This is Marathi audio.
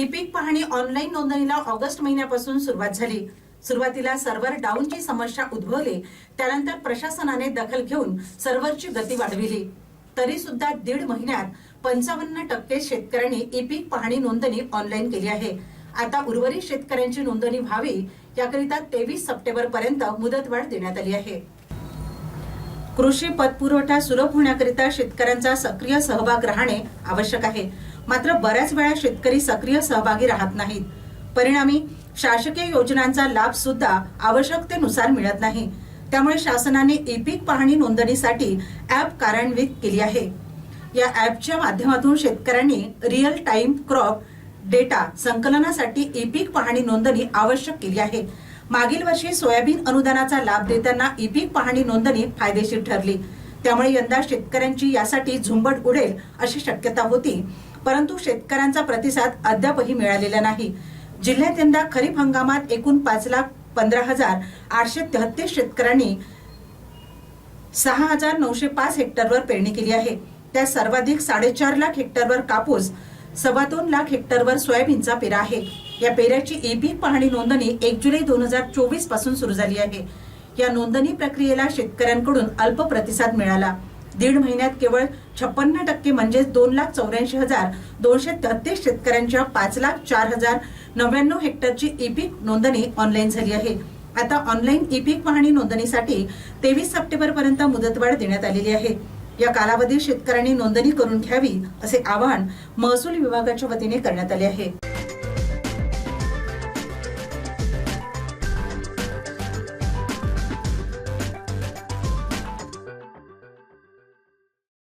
ई पीक पाहणी ऑनलाईन नोंदणीला ऑगस्ट महिन्यापासून सुरुवात झाली. सुरुवातीला सर्व्हर डाऊनची समस्या उद्भवली. त्यानंतर प्रशासनाने दखल घेऊन सर्व्हरची गती वाढविली. तरी सुद्धा दीड महिन्यात पंचावन्न टक्के शेतकऱ्यांनी ई पीक पाहणी नोंदणी ऑनलाईन केली आहे. आता उर्वरित शेतकऱ्यांची नोंदणी व्हावी याकरिता तेवीस सप्टेंबर पर्यंत मुदतवाढ देण्यात आली आहे. कृषी पतपुरवठा सुलभ होण्याकरिता शेतकऱ्यांचा सक्रिय सहभाग राहणे आवश्यक आहे. मात्र बऱ्याच वेळा शेतकरी सक्रिय सहभागी राहत नाहीत. परिणामी शासकीय योजनांचा लाभ सुद्धा आवश्यकतेनुसार मिळत नाही. त्यामुळे शासनाने ई पीक पाहणी नोंदणीसाठी ऍप कार्यान्वित केली आहे. या ऍपच्या माध्यमातून शेतकऱ्यांनी रिअल टाइम क्रॉप डेटा संकलनासाठी ई पीक पाहणी नोंदणी आवश्यक केली आहे. मागील वर्षी सोयाबीन अनुदानाचा लाभ देताना ई पीक पाहणी नोंदणी फायदेशीर ठरली. त्यामुळे यंदा शेतकऱ्यांची यासाठी झुंबड उडेल अशी शक्यता होती. परंतु शेतकऱ्यांचा प्रतिसाद अद्यापही मिळालेला नाही. जिल्ह्यात यंदा खरीप हंगामात एकूण पाच लाख पंधरा हजार आठशे तेहतीस शेतकऱ्यांनी सहा हजार नऊशे पाच हेक्टरवर पेरणी केली आहे. त्यात सर्वाधिक साडेचार लाख हेक्टरवर कापूस सव्वा दोन लाख हेक्टरवर सोयाबीनचा पेरा आहे. या पेऱ्याची ई पीक पाहणी नोंदणी एक जुलै दोन हजार चोवीसपासून सुरू झाली आहे. या नोंदणी प्रक्रियेला शेतकऱ्यांकडून अल्प प्रतिसाद मिळाला. दीड महिन्यात केवळ छप्पन्न टक्के म्हणजेच दोन लाख चौऱ्याऐंशी हजार दोनशे तेहतीस शेतकऱ्यांच्या पाच लाख चार हजार नव्याण्णव हेक्टरची ई पीक नोंदणी ऑनलाईन झाली आहे. आता ऑनलाईन ई पीक पाहणी नोंदणीसाठी तेवीस सप्टेंबर पर्यंत मुदतवाढ देण्यात आलेली आहे. या कालावधीत शेतकऱ्यांनी नोंदणी करून घ्यावी असे आवाहन महसूल विभागाच्या वतीने करण्यात आले आहे.